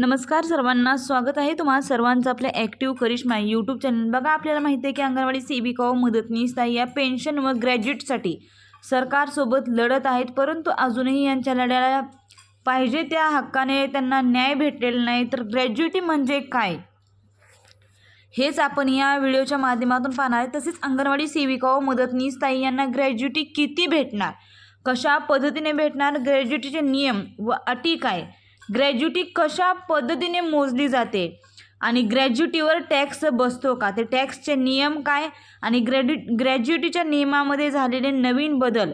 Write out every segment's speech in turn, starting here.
नमस्कार सर्वांना स्वागत आहे तुम्हा सर्वांचं आपल्या ॲक्टिव्ह करिश्मा यूट्यूब चॅनल बघा आपल्याला माहिती आहे की अंगणवाडी सेविका व मदतनीस ताई या पेन्शन व ग्रॅज्युएटसाठी सरकारसोबत लढत आहेत. परंतु अजूनही यांच्या लढ्याला पाहिजे त्या हक्काने त्यांना न्याय भेटलेला नाही. तर ग्रॅज्युएटी म्हणजे काय? हेच आपण या व्हिडिओच्या माध्यमातून पाहणार आहे. तसेच अंगणवाडी सेविका व मदतनीस ताई यांना ग्रॅज्युएटी किती भेटणार? कशा पद्धतीने भेटणार? ग्रॅज्युएटीचे नियम व अटी काय? ग्रॅज्युटी कशा पद्धतीने मोजली जाते? आणि ग्रॅज्युटीवर टॅक्स बसतो का? ते टॅक्सचे नियम काय? आणि ग्रॅड्यु ग्रॅज्युटीच्या नियमामध्ये झालेले नवीन बदल?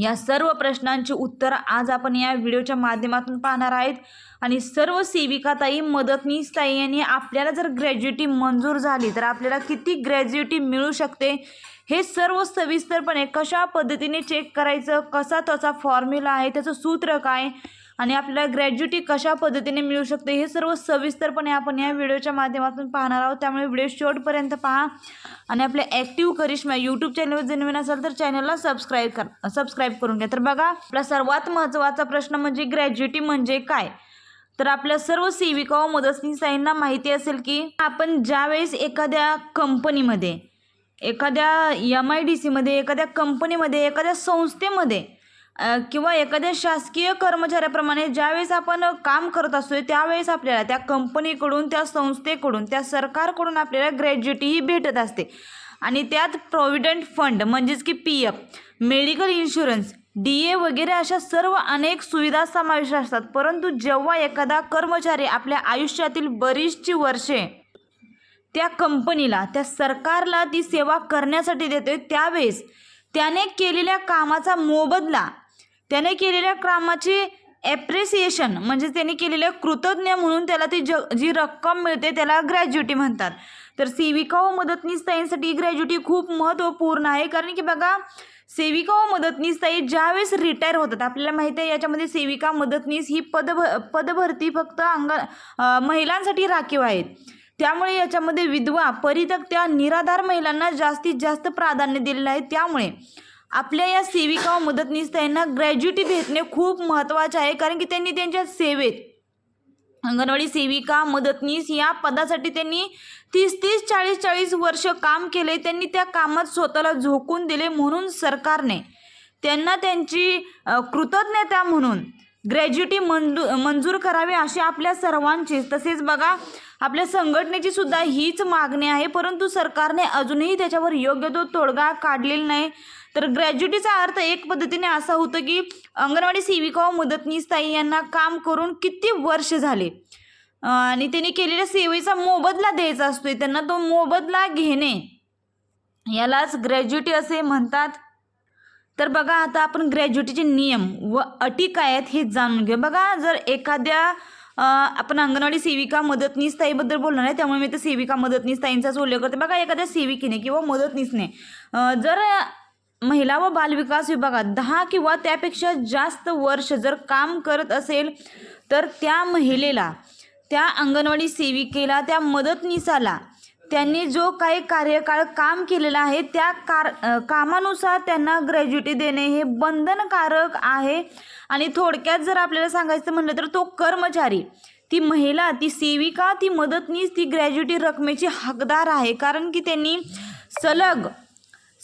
या सर्व प्रश्नांची उत्तर आज आपण या व्हिडिओच्या माध्यमातून पाहणार आहेत. आणि सर्व सेविकाताई मदतनीस ताई यांनी आपल्याला जर ग्रॅज्युटी मंजूर झाली तर आपल्याला किती ग्रॅज्युटी मिळू शकते? हे सर्व सविस्तरपणे कशा पद्धतीने चेक करायचं? कसा त्याचा फॉर्म्युला आहे? त्याचं सूत्र काय? आणि आपल्याला ग्रॅज्युटी कशा पद्धतीने मिळू शकते हे सर्व सविस्तरपणे आपण या व्हिडिओच्या माध्यमातून पाहणार आहोत. त्यामुळे व्हिडिओ शेवटपर्यंत पहा. आणि आपल्या ॲक्टिव्ह करिश्मा यूट्यूब चॅनलवर जर नवीन असाल तर चॅनलला सबस्क्राईब कर सबस्क्राईब करून घ्या. तर बघा आपला सर्वात महत्त्वाचा प्रश्न म्हणजे ग्रॅज्युटी म्हणजे काय? तर आपल्या सर्व सेविका व मदतनीसाईंना माहिती असेल की आपण ज्यावेळेस एखाद्या कंपनीमध्ये एखाद्या एम आय डी सीमध्ये एखाद्या कंपनीमध्ये एखाद्या संस्थेमध्ये किंवा एखाद्या शासकीय कर्मचाऱ्याप्रमाणे ज्यावेळेस आपण काम करत असतोय त्यावेळेस आपल्याला त्या कंपनीकडून त्या संस्थेकडून त्या सरकारकडून आपल्याला ग्रॅज्युटी ही भेटत असते. आणि त्यात प्रॉव्हिडंट फंड म्हणजेच की P F medical insurance D A वगैरे अशा सर्व अनेक सुविधा समावेश असतात. परंतु जेव्हा एखादा कर्मचारी आपल्या आयुष्यातील बरीचशी वर्षे त्या कंपनीला त्या सरकारला ती सेवा करण्यासाठी देतोय त्यावेळेस त्याने केलेल्या कामाचा मोबदला त्याने केलेल्या कामाची ॲप्रिसिएशन म्हणजे त्याने केलेल्या कृतज्ञ म्हणून त्याला ती ज जी रक्कम मिळते त्याला ग्रॅज्युटी म्हणतात. तर सेविका व मदतनीसताईंसाठी ग्रॅज्युटी खूप महत्त्वपूर्ण आहे. कारण की बघा सेविका व मदतनीसताई ज्यावेळेस रिटायर होतात आपल्याला माहिती आहे याच्यामध्ये सेविका मदतनीस ही पद पदभरती फक्त अंगा महिलांसाठी राखीव आहेत. त्यामुळे याच्यामध्ये विधवा परितक्त्या निराधार महिलांना जास्तीत जास्त प्राधान्य दिलेलं आहे. त्यामुळे आपल्या या सेविका व मदतनीस त्यांना ग्रॅज्युटी भेटणे खूप महत्त्वाचे आहे कारण की त्यांनी त्यांच्या सेवेत अंगणवाडी सेविका मदतनीस या पदासाठी त्यांनी तीस तीस चाळीस चाळीस वर्ष काम केले. त्यांनी त्या कामात स्वतःला झोकून दिले म्हणून सरकारने त्यांना त्यांची कृतज्ञता म्हणून ग्रॅज्युटी मंजू मंजूर करावी अशी आपल्या सर्वांची. तसेच बघा आपल्या संघटनेची सुद्धा हीच मागणी आहे परंतु सरकारने अजूनही त्याच्यावर योग्य तो तोडगा काढलेला नाही. तर ग्रॅज्युटीचा अर्थ एक पद्धतीने असा होतो की अंगणवाडी सेविका व मदतनीस ताई यांना काम करून किती वर्ष झाले? आणि त्यांनी केलेल्या सेवेचा मोबदला द्यायचा असतोय. त्यांना तो मोबदला घेणे यालाच ग्रॅज्युटी असे म्हणतात. तर बघा आता आपण ग्रॅज्युटीचे नियम व अटी काय आहेत हे जाणून घेऊ बघा जर एखाद्या आपण अंगणवाडी सेविका मदतनीस ताईबद्दल बोलणार आहे त्यामुळे मी तर सेविका मदतनीस ताईंचाच उल्लेख करते. बघा एखाद्या सेविकेने किंवा मदतनीसने जर महिला व बालविकास विभागात दहा किंवा त्यापेक्षा जास्त वर्ष जर काम करत असेल तर त्या महिलेला त्या अंगणवाडी सेविकेला त्या मदतनीसाला त्यांनी जो काही कार्यकाळ काम केलेला आहे त्या कार कामानुसार त्यांना ग्रॅज्युटी देणे हे बंधनकारक आहे. आणि थोडक्यात जर आपल्याला सांगायचं म्हणलं तर तो कर्मचारी ती महिला ती सेविका ती मदतनीस ती ग्रॅज्युटी रकमेची हकदार आहे. कारण की त्यांनी सलग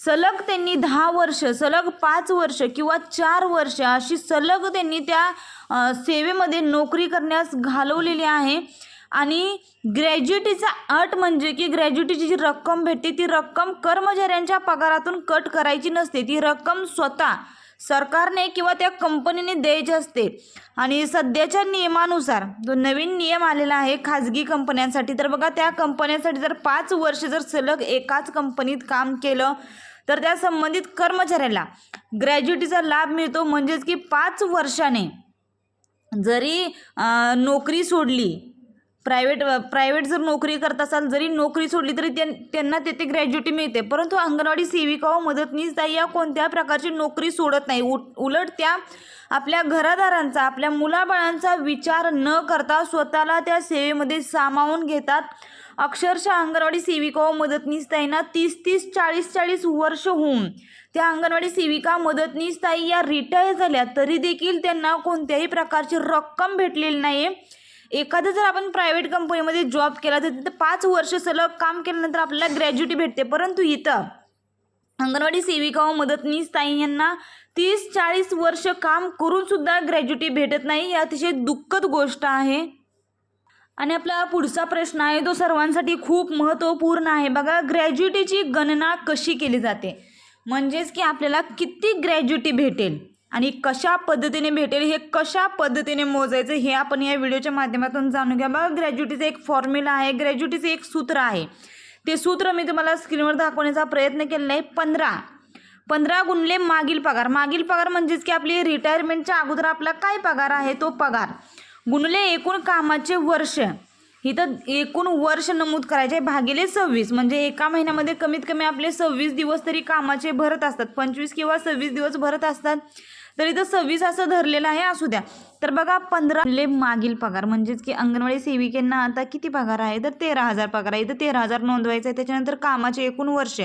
सलग त्यांनी दहा वर्ष सलग पाच वर्ष किंवा चार वर्ष अशी सलग त्यांनी त्या सेवेमध्ये नोकरी करण्यास घालवलेली आहे. आणि ग्रॅज्युटीचा अट म्हणजे की ग्रॅज्युटीची जी रक्कम भेटते ती रक्कम कर्मचाऱ्यांच्या पगारातून कट करायची नसते. ती रक्कम स्वतः सरकारने किंवा त्या कंपनीने द्यायची असते. आणि सध्याच्या नियमानुसार जो नवीन नियम आलेला आहे खाजगी कंपन्यांसाठी तर बघा त्या कंपन्यांसाठी जर पाच वर्ष जर सलग एकाच कंपनीत काम केलं तर त्या संबंधित कर्मचाऱ्याला ग्रॅज्युटीचा लाभ मिळतो. म्हणजेच की पाच वर्षाने जरी नोकरी सोडली प्रायव्हेट प्रायव्हेट जर नोकरी करत असाल जरी नोकरी सोडली तरी त्यां त्यांना तेथे ग्रॅज्युटी मिळते. परंतु अंगणवाडी सेविका व मदतनीस ताई या कोणत्या प्रकारची नोकरी सोडत नाही. उट उलट त्या आपल्या घरादारांचा आपल्या मुलाबाळांचा विचार न करता स्वतःला त्या सेवेमध्ये सामावून घेतात. अक्षरशः अंगणवाडी सेविका व मदतनीस ताईंना तीस तीस चाळीस चाळीस वर्ष होऊन त्या अंगणवाडी सेविका मदतनीस ताई या रिटायर झाल्या. तरी देखील त्यांना कोणत्याही प्रकारची रक्कम भेटलेली नाही एखादं जर आपण प्रायव्हेट कंपनीमध्ये जॉब केला तर तिथं पाच वर्ष सलग काम केल्यानंतर आपल्याला ग्रॅज्युटी भेटते. परंतु इथं अंगणवाडी सेविका व मदतनीस ताई यांना तीस चाळीस वर्ष काम करून सुद्धा ग्रॅज्युटी भेटत नाही. ही अतिशय दुःखद गोष्ट आहे. आणि आपला पुढचा प्रश्न आहे तो सर्वांसाठी खूप महत्त्वपूर्ण आहे. बघा ग्रॅज्युटीची गणना कशी केली जाते? म्हणजेच की आपल्याला किती ग्रॅज्युटी भेटेल आणि कशा पद्धतीने भेटेल हे कशा पद्धतीने मोजायचं हे आपण या व्हिडिओच्या माध्यमातून जाणून घ्या. बघा ग्रॅज्युटीचं एक फॉर्म्युला आहे ग्रॅज्युटीचं एक सूत्र आहे. ते सूत्र मी तुम्हाला स्क्रीनवर दाखवण्याचा प्रयत्न केलेला आहे. पंधरा. पंधरा गुणले मागील पगार. मागील पगार म्हणजेच की आपली रिटायरमेंटच्या अगोदर आपला काय पगार आहे? तो पगार. गुणले एकूण कामाचे वर्ष. इथं एकूण वर्ष नमूद करायचे भागिले सव्वीस. म्हणजे एका महिन्यामध्ये कमीत कमी आपले सव्वीस दिवस तरी कामाचे भरत असतात. पंचवीस किंवा सव्वीस दिवस भरत असतात. तर इथं सव्वीस असं धरलेलं आहे. असू द्या. तर बघा पंधरा मागील पगार. म्हणजेच की अंगणवाडी सेविकेंना आता किती पगार आहे? तर तेरा हजार पगार आहे. इथं तेरा हजार नोंदवायचं आहे. त्याच्यानंतर कामाचे एकूण वर्ष.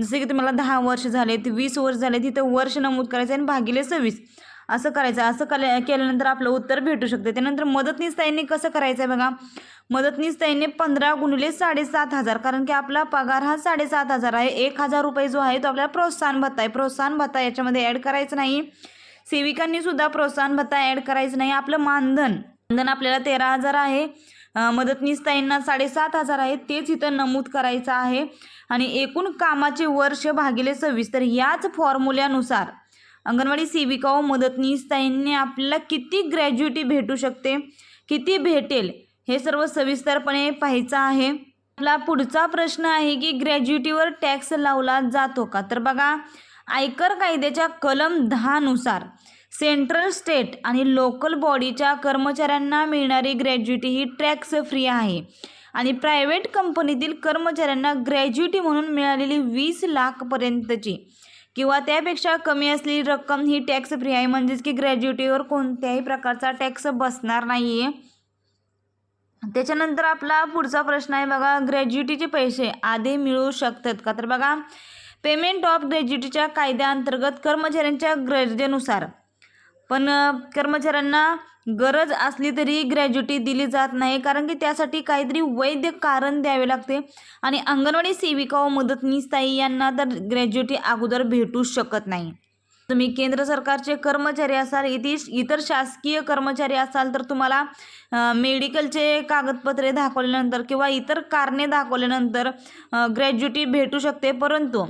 जसे की तुम्हाला दहा वर्ष झाले वीस वर्ष झाले तिथं वर्ष नमूद करायचं आहे. आणि भागिले सव्वीस. असं करायचं असं कल्या केल्यानंतर आपलं उत्तर भेटू शकते. त्यानंतर मदतनीस ताईंनी कसं करायचं आहे बघा? मदतनीस ताईंनी पंधरा गुणिले साडेसात हजार कारण की आपला पगार हा साडेसात हजार आहे. एक हजार रुपये जो आहे तो आपल्याला प्रोत्साहन भत्ता आहे. प्रोत्साहन भत्ता याच्यामध्ये ॲड करायचं नाही. सेविकांनी सुद्धा प्रोत्साहन भत्ता ॲड करायचं नाही. आपलं मानधन मानधन आपल्याला तेरा हजार आहे. अं, मदतनीस ताईंना साडेसात हजार आहे. तेच इथं नमूद करायचं आहे. आणि एकूण कामाचे वर्ष भागिले सव्वीस. तर याच फॉर्म्युल्यानुसार अंगणवाडी सेविका व मदतनीस ताईंनी आपल्याला किती ग्रॅज्युटी भेटू शकते किती भेटेल हे सर्व सविस्तरपणे पाहायचं आहे. आपला पुढचा प्रश्न आहे की ग्रॅज्युटीवर टॅक्स लावला जातो का? तर बघा आयकर कायद्याच्या कलम दहानुसार सेंट्रल स्टेट आणि लोकल बॉडीच्या कर्मचाऱ्यांना मिळणारी ग्रॅज्युटी ही टॅक्स फ्री आहे. आणि प्रायव्हेट कंपनीतील कर्मचाऱ्यांना ग्रॅज्युटी म्हणून मिळालेली वीस लाखपर्यंतची किंवा त्यापेक्षा कमी असलेली रक्कम ही टॅक्स फ्री आहे. म्हणजेच की ग्रॅज्युटीवर कोणत्याही प्रकारचा टॅक्स बसणार नाही आहे त्याच्यानंतर आपला पुढचा प्रश्न आहे बघा ग्रॅज्युटीचे पैसे आधी मिळू शकतात का? तर बघा पेमेंट ऑफ ग्रॅज्युटीच्या कायद्याअंतर्गत कर्मचाऱ्यांच्या गरजेनुसार पण कर्मचाऱ्यांना गरज असली तरी ग्रॅज्युटी दिली जात नाही कारण की त्यासाठी काहीतरी वैध कारण द्यावे लागते. आणि अंगणवाडी सेविका व मदतनीस ताई यांना तर ग्रॅज्युटी अगोदर भेटू शकत नाही. तुम्ही केंद्र सरकारचे कर्मचारी असाल इथे इतर शासकीय कर्मचारी असाल तर तुम्हाला मेडिकलचे कागदपत्रे दाखवल्यानंतर किंवा इतर कारणे दाखवल्यानंतर ग्रॅज्युटी भेटू शकते. परंतु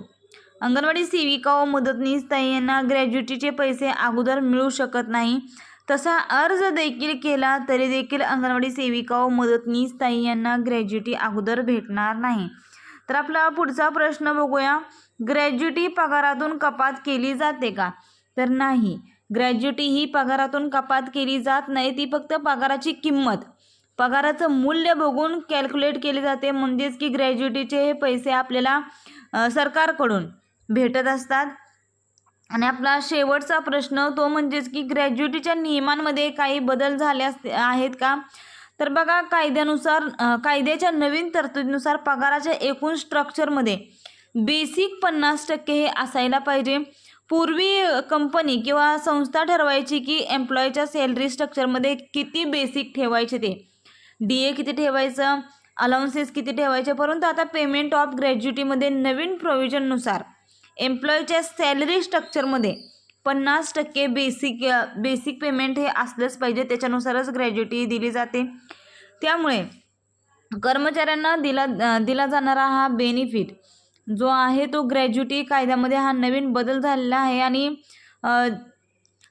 अंगणवाडी सेविका व मदतनीस ताई यांना ग्रॅज्युटीचे पैसे अगोदर मिळू शकत नाही. तसा अर्ज देखील केला तरी देखील अंगणवाडी सेविका व मदतनीस ताई यांना ग्रॅज्युटी अगोदर भेटणार नाही. तर आपला पुढचा प्रश्न बघूया. ग्रॅज्युटी पगारातून कपात केली जाते का? तर नाही. ग्रॅज्युटी ही पगारातून कपात केली जात नाही ती फक्त पगाराची किंमत. पगाराचं मूल्य बघून कॅल्क्युलेट केले जाते म्हणजेच की ग्रॅज्युटीचे हे पैसे आपल्याला सरकारकडून. भेटत असतात. आणि आपला शेवटचा प्रश्न तो म्हणजेच की ग्रॅज्युटीच्या नियमांमध्ये काही बदल झाले असते आहेत का? तर बघा कायद्यानुसार कायद्याच्या नवीन तरतुदीनुसार पगाराच्या एकूण स्ट्रक्चरमध्ये बेसिक पन्नास टक्के हे असायला पाहिजे. पूर्वी कंपनी किंवा संस्था ठरवायची की एम्प्लॉईच्या सॅलरी स्ट्रक्चरमध्ये किती बेसिक ठेवायचे ते. डी ए किती ठेवायचं? अलाउन्सेस किती ठेवायचे? परंतु आता पेमेंट ऑफ ग्रॅज्युटीमध्ये नवीन प्रोव्हिजननुसार एम्प्लॉईच्या सॅलरी स्ट्रक्चरमध्ये पन्नास टक्के बेसिक बेसिक पेमेंट हे असलंच पाहिजे. त्याच्यानुसारच ग्रॅज्युटी दिली जाते. त्यामुळे कर्मचाऱ्यांना दिला दिला जाणारा हा बेनिफिट जो आहे तो ग्रॅज्युटी कायद्यामध्ये हा नवीन बदल झालेला आहे आणि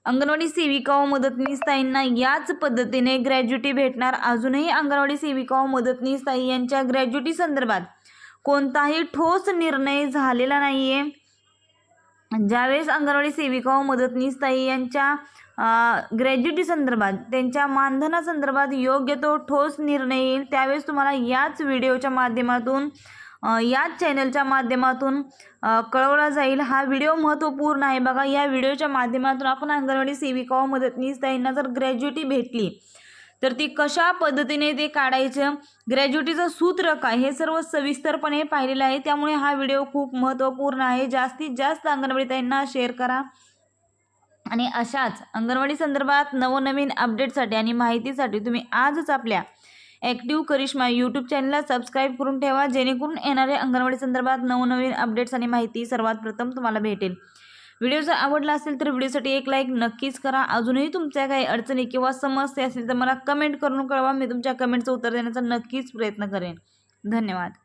अंगणवाडी सेविका व मदतनीस ताईंना याच पद्धतीने ग्रॅज्युटी भेटणार. अजूनही अंगणवाडी सेविका व मदतनीस ताई यांच्या ग्रॅज्युटी संदर्भात कोणताही ठोस निर्णय झालेला नाही आहे ज्यावेळेस अंगणवाडी सेविका व मदतनीस ताई यांच्या ग्रॅज्युटी संदर्भात त्यांच्या मानधनासंदर्भात योग्य तो ठोस निर्णय येईल त्यावेळेस तुम्हाला याच व्हिडिओच्या माध्यमातून याच चॅनलच्या माध्यमातून कळवला जाईल. हा व्हिडिओ महत्त्वपूर्ण आहे. बघा या व्हिडिओच्या माध्यमातून आपण अंगणवाडी सेविका व मदतनीस ताईंना जर ग्रॅज्युटी भेटली तर ती कशा पद्धतीने ते काढायचं? ग्रॅज्युटीचं सूत्र काय? हे सर्व सविस्तरपणे पाहिलेलं आहे. त्यामुळे हा व्हिडिओ खूप महत्त्वपूर्ण आहे. जास्तीत जास्त अंगणवाडी ताईंना शेअर करा. आणि अशाच अंगणवाडी संदर्भात नवनवीन अपडेटसाठी आणि माहितीसाठी तुम्ही आजच आपल्या ॲक्टिव्ह करिश्मा यूट्यूब चॅनलला सबस्क्राईब करून ठेवा. जेणेकरून येणाऱ्या अंगणवाडी संदर्भात नवनवीन अपडेट्स आणि माहिती सर्वात प्रथम तुम्हाला भेटेल. व्हिडिओ जर आवडला असेल तर व्हिडिओसाठी एक लाईक नक्कीच करा. अजूनही तुमच्या काही अडचणी किंवा समस्या असेल तर मला कमेंट करून कळवा. मी तुमच्या कमेंटचं उत्तर देण्याचा नक्कीच प्रयत्न करेन. धन्यवाद.